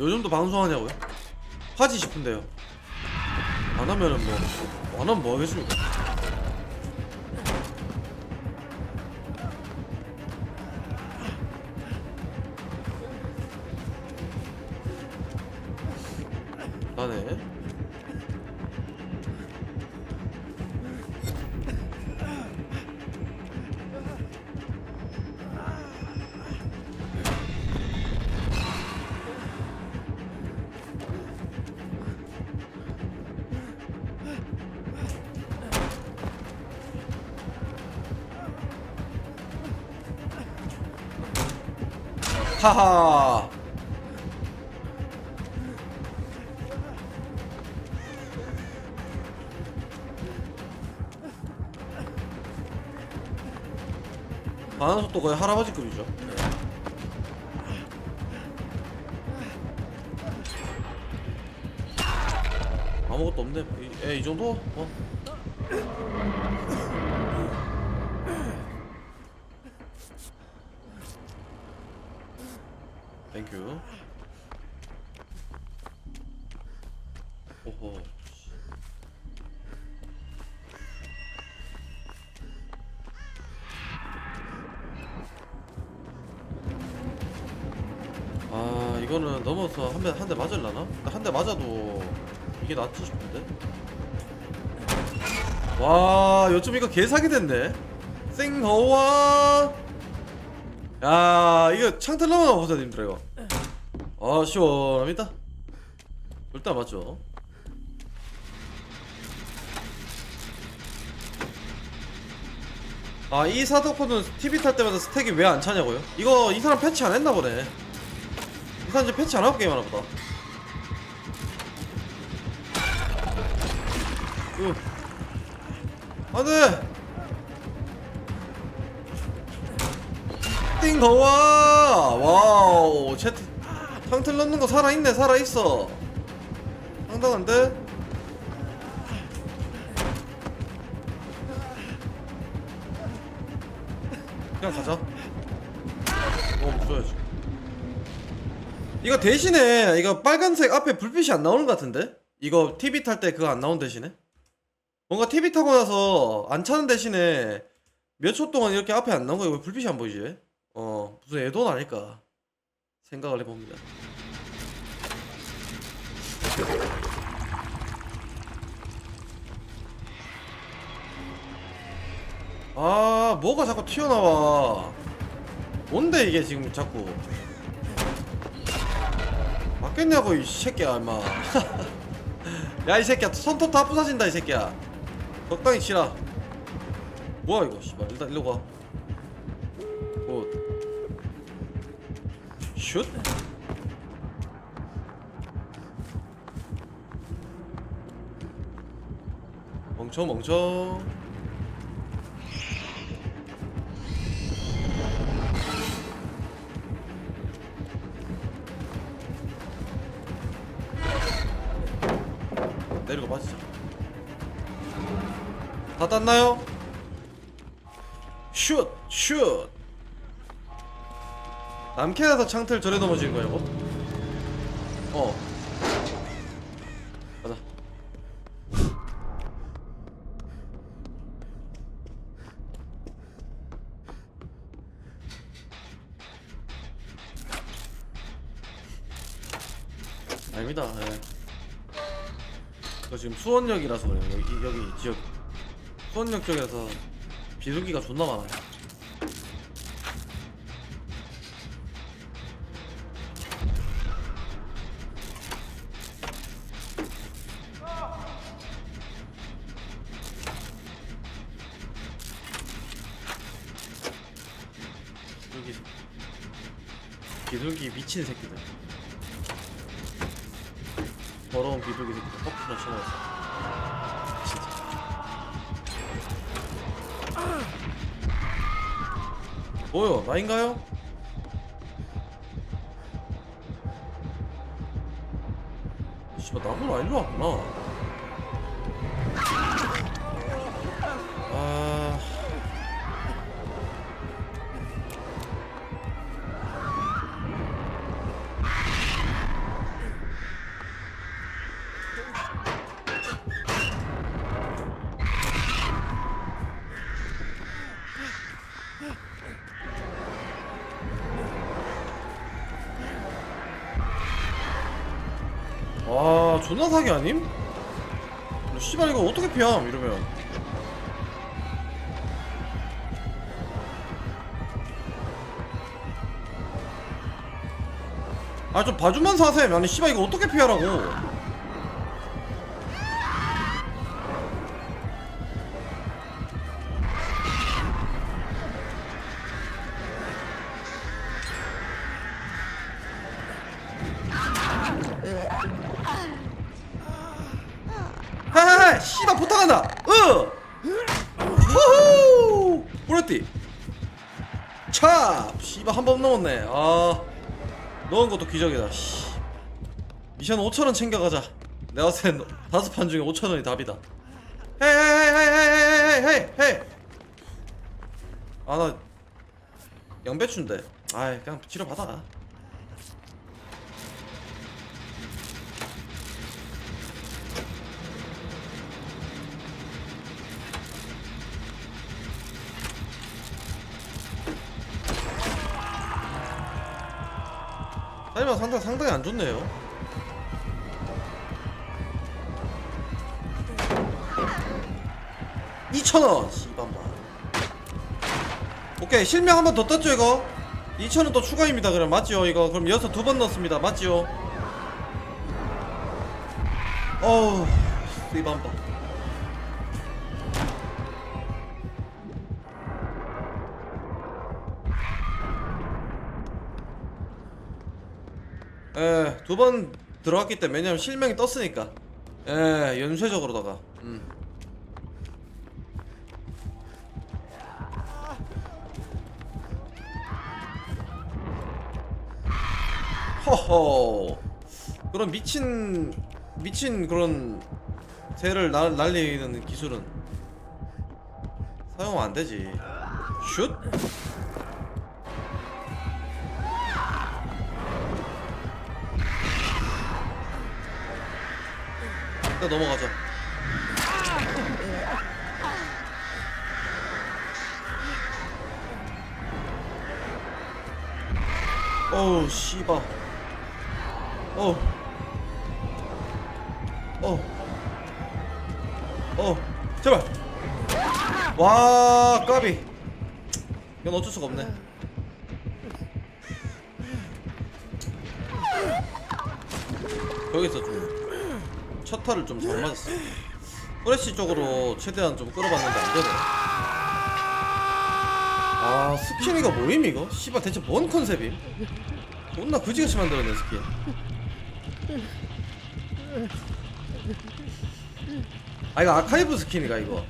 요즘도 방송하냐고요? 하지 싶은데요. 안 하면은 뭐, 안 하면 뭐 하겠습니까? 하하. 반응 속도 거의 할아버지급이죠. 아무것도 없네. 이, 에, 이 정도? 어? 땡큐. 오호. 아 이거는 넘어서 한 대 한 대 맞을라나? 한 대 맞아도 이게 낫지 싶은데. 와 요즘 이거 개사기 됐네. 쌩허와. 야 이거 창틀러만 보자 님들 이거. 아 시원합니다. 일단 맞죠. 아이 사도코는 TV 탈 때마다 스택이 왜 안 차냐고요? 이거 이 사람 패치 안 했나 보네. 이 사람 이제 패치 안 하고 게임하나 보다. 으. 안돼. 띵거와 와우 채트 탕틀 넣는 거 살아있네 살아있어 상당한데? 그냥 가자 어 줘야지 이거 대신에 이거 빨간색 앞에 불빛이 안 나오는 것 같은데? 이거 TV 탈 때 그거 안 나온 대신에? 뭔가 TV 타고 나서 안 차는 대신에 몇 초 동안 이렇게 앞에 안 나온 거왜 불빛이 안 보이지? 어 무슨 애돈 아닐까 생각을 해봅니다. 아 뭐가 자꾸 튀어나와. 뭔데 이게 지금 자꾸? 맞겠냐고 이 새끼야 임마. 야이 새끼야 손톱 다 부서진다 이 새끼야. 적당히 치라. 뭐야 이거 씨발. 일단 일로 가 슛. 멍청 멍청. 내리고 맞자. 다 땄나요? 남캐나다 창틀 저래 넘어지는 거야 이거? 어. 가자. 아닙니다. 예. 이거 지금 수원역이라서 그래요. 여기, 여기 지역 수원역 쪽에서 비둘기가 존나 많아요 비둘기 비둘기 미친 새끼들. 더러운 비둘기 새끼들. 뻑큐나 쳐놨어. 진짜. 뭐요? 나인가요? 씨발 안 일로 왔구나 사기 아님? 너 씨발 이거 어떻게 피함? 이러면. 아 좀 봐주면 사셈 아니 씨발 이거 어떻게 피하라고 넣은 것도 기적이다. 씨. 미션 5천원 챙겨가자. 내가 땐 다섯 판 중에 5천원이 답이다. 헤이 헤이 헤이 헤이 헤이 헤이. 아나 양배추인데. 아이 그냥 치료받아 상당, 상당히 안 좋네요. 이천원! 씨발마 오케이 실명 한 번 더 떴죠 이거? 2천원 또 추가입니다 그럼. 맞죠 이거? 그럼 여기서 두 번 넣습니다. 맞죠 어우 씨발마 예, 두 번 들어갔기 때문에 왜냐면 실명이 떴으니까. 예, 연쇄적으로다가. 음. 허허. 그런 미친 미친 그런 새를 날, 날리는 기술은 사용하면 안 되지. 슛? 일단 넘어가자. 어우 씨바. 어우. 어. 어. 제발. 와 까비. 이건 어쩔 수가 없네. 여기서 좀 첫 타를 좀 잘 맞았어. 프레시 쪽으로 최대한 좀 끌어봤는데 안 되네. 아 스킨 이거 뭐임 이거? 씨발 대체 뭔 컨셉임? 존나 그지같이 만들었네 스킨. 아 이거 아카이브 스킨이가 이거.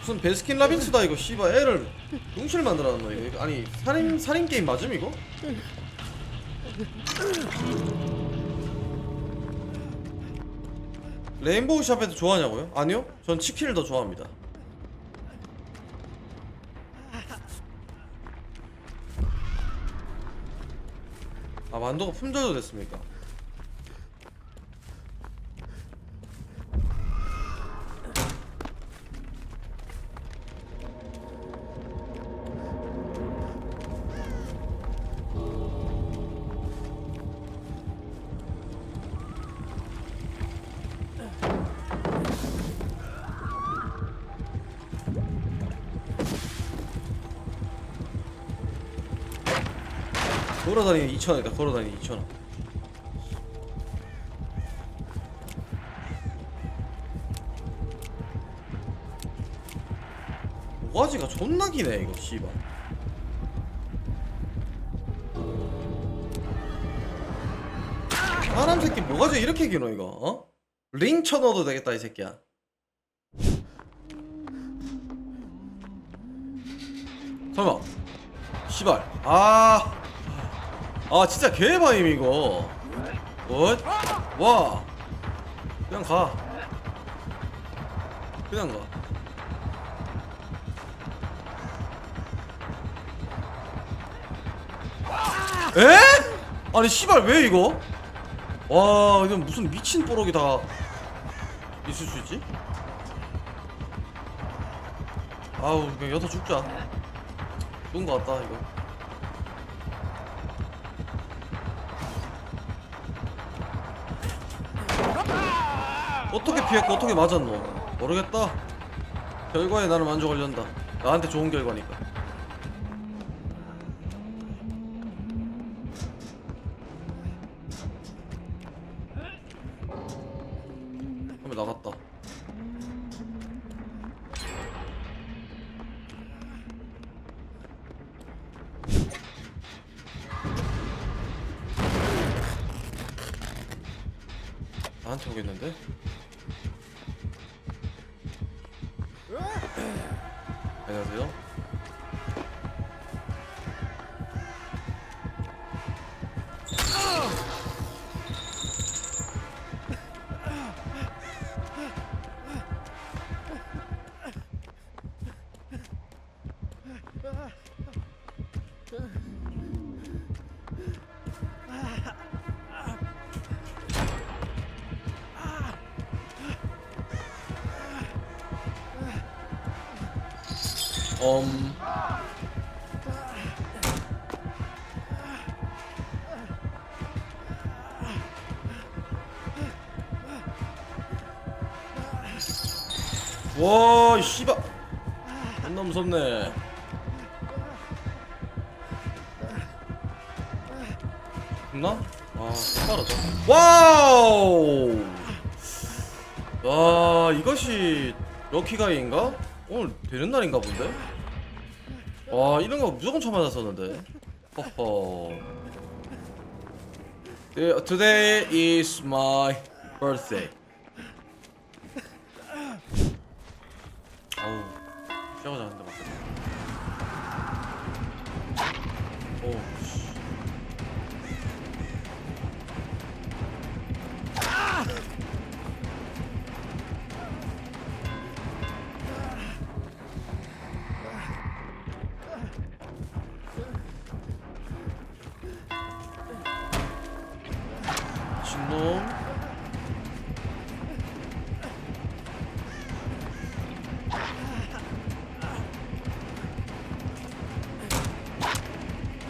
무슨 베스킨 라빈스다 이거 씨발 애를 뭉실 만들어놨노 이거. 이거 아니 살인 살인 게임 맞음 이거? 레인보우 샵에도 좋아하냐고요? 아니요. 전 치킨을 더 좋아합니다. 아 만두가 품절도 됐습니까? 걸어다니는 2,000원이다. 걸어다니는 2,000원. 모가지가 존나 기네 이거 씨발. 사람 새끼 모가지 이렇게 기노 이거 어? 링 쳐넣어도 되겠다 이 새끼야. 설마 씨발 아 아 진짜 개바임 이거 엇? 와 그냥 가 그냥 가 에? 아니 씨발 왜 이거? 와 이건 무슨 미친 뽀록이 다 있을 수 있지? 아우 그냥 여기서 죽자 좋은 거 같다 이거 어떻게 피했고 어떻게 맞았노? 모르겠다. 결과에 나는 만족하려한다. 나한테 좋은 결과니까. 한번 나갔다. 나한테 오겠는데? 와, 이 씨발. 존나 무섭네. 죽나? 아, 빠르다. 와우! 와, 이것이 럭키가이인가? 오늘 되는 날인가 본데? 와, 이런 거 무조건 처음 맞았었는데. 허허. 네, Today is my birthday. 어우, 한대 맞다.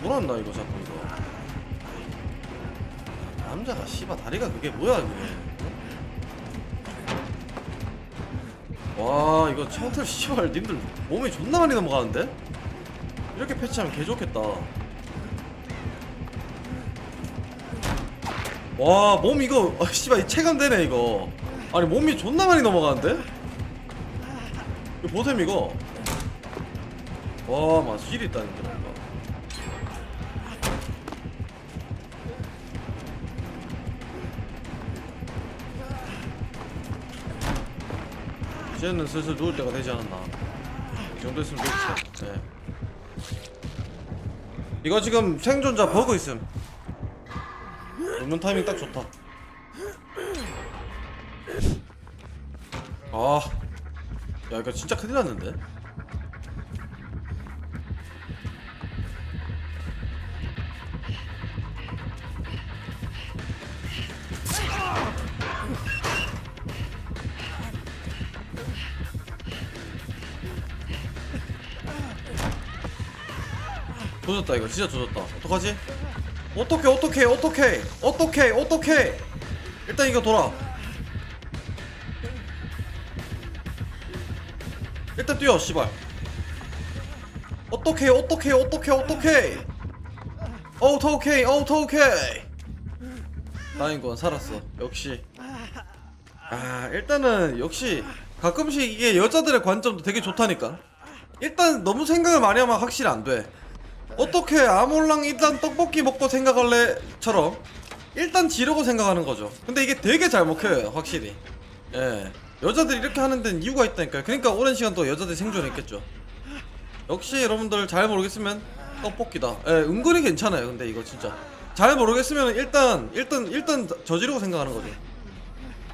뭐란다 이거 자꾸 이거. 남자가 씨발 다리가 그게 뭐야 그게. 어? 와 이거 창틀 씨발 님들 몸이 존나 많이 넘어가는데? 이렇게 패치하면 개 좋겠다. 와, 몸 이거 아, 씨발 이 체감되네 이거. 아니 몸이 존나 많이 넘어가는데? 이거 보셈 이거. 와, 막 실이 있다는 게 이제는 슬슬 누울 때가 되지 않았나. 이 정도 있으면 좋지. 네. 이거 지금 생존자 버그 있음. 눕는 타이밍 딱 좋다. 아, 야 이거 진짜 큰일 났는데. 조졌다 이거. 진짜 조졌다. 어떡하지? 어떻게 어떻게 어떻게 어떻게 어떻게 일단 이거 돌아. 일단 뛰어 씨발. 어떻게 어떻게 어떻게 어떻게 어터 오케이 어터 오케이. 다행건 살았어. 역시. 아 일단은 역시 가끔씩 이게 여자들의 관점도 되게 좋다니까. 일단 너무 생각을 많이 하면 확실히 안돼 어떻게 아몰랑 일단 떡볶이 먹고 생각할래처럼 일단 지르고 생각하는 거죠. 근데 이게 되게 잘 먹혀요, 확실히. 예. 여자들이 이렇게 하는 데는 이유가 있다니까요. 그러니까 오랜 시간 또 여자들이 생존했겠죠. 역시 여러분들 잘 모르겠으면 떡볶이다. 예, 은근히 괜찮아요. 근데 이거 진짜 잘 모르겠으면 일단 일단 일단 저지르고 생각하는 거죠.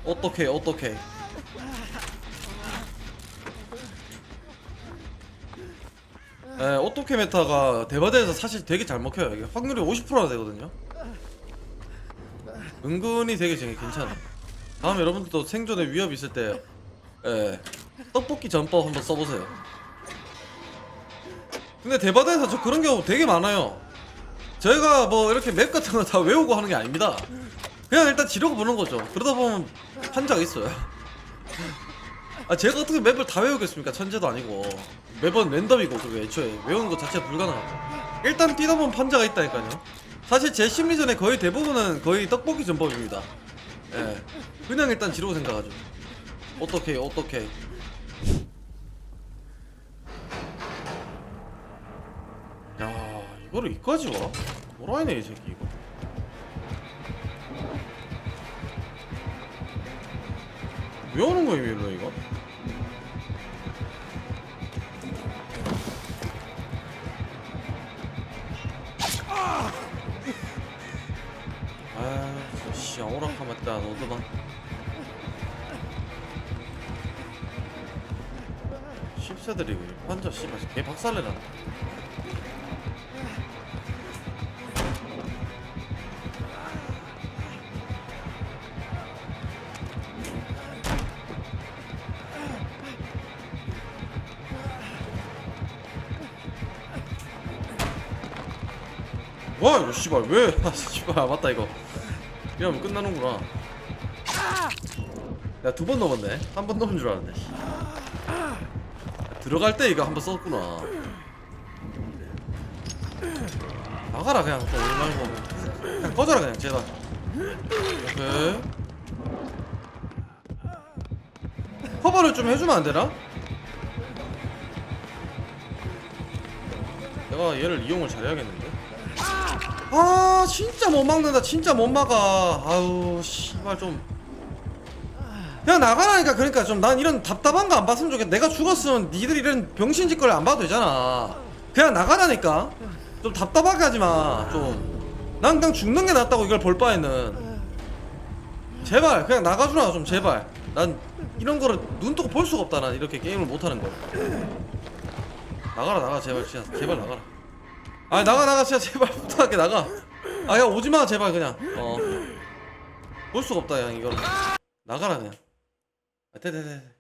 어떻게 어떻게 예, 어떻게 메타가 대바대에서 사실 되게 잘 먹혀요. 이게 확률이 50%나 되거든요. 은근히 되게 되게 괜찮아. 다음 여러분들도 생존에 위협 있을 때, 예, 떡볶이 전법 한번 써보세요. 근데 대바대에서 저 그런 경우 되게 많아요. 저희가 뭐 이렇게 맵 같은 거 다 외우고 하는 게 아닙니다. 그냥 일단 지르고 보는 거죠. 그러다 보면 판자가 있어요. 아 제가 어떻게 맵을 다 외우겠습니까? 천재도 아니고. 매번 랜덤이고 그게 애초에. 외우는 것 자체가 불가능하고 일단 뛰다 보면 판자가 있다니까요. 사실 제 심리전의 거의 대부분은 거의 떡볶이 전법입니다. 예. 그냥 일단 지르고 생각하죠. 어떻게 어떻게 야 이거를 이까지 와? 뭐라이네 이 새끼 이거. 왜 오는 거야 일로 이거? 오락하면 안 오더만. 십세들이 환자 씨발 개 박살내라. 와 이거 씨발 왜? 아 씨발 아, 맞다 이거. 이러면 끝나는구나. 야 두 번 넘었네. 한 번 넘은 줄 알았네. 씨. 들어갈 때 이거 한 번 썼구나. 나가라 그냥 또 말고 그냥 꺼져라 그냥 제발. 오케이. 커버를 좀 해주면 안 되나? 내가 얘를 이용을 잘해야겠는데. 아 진짜 못 막는다. 진짜 못 막아. 아우 씨발 좀. 그냥 나가라니까. 그러니까 좀 난 이런 답답한 거 안 봤으면 좋겠다 내가 죽었으면 니들 이런 병신 짓 거를 안 봐도 되잖아. 그냥 나가라니까. 좀 답답하게 하지 마 좀난 그냥 죽는 게 낫다고 이걸 볼 바에는. 제발 그냥 나가주라 좀 제발. 난 이런 거를 눈 뜨고 볼 수가 없다 난 이렇게 게임을 못하는 거 나가라 나가 제발. 진짜 제발 나가라 아 나가 나가. 진짜 제발 부탁할게 나가. 아 야 오지마 제발 그냥. 어볼 수가 없다 그냥 이거는. 나가라 그냥. 아, 돼돼돼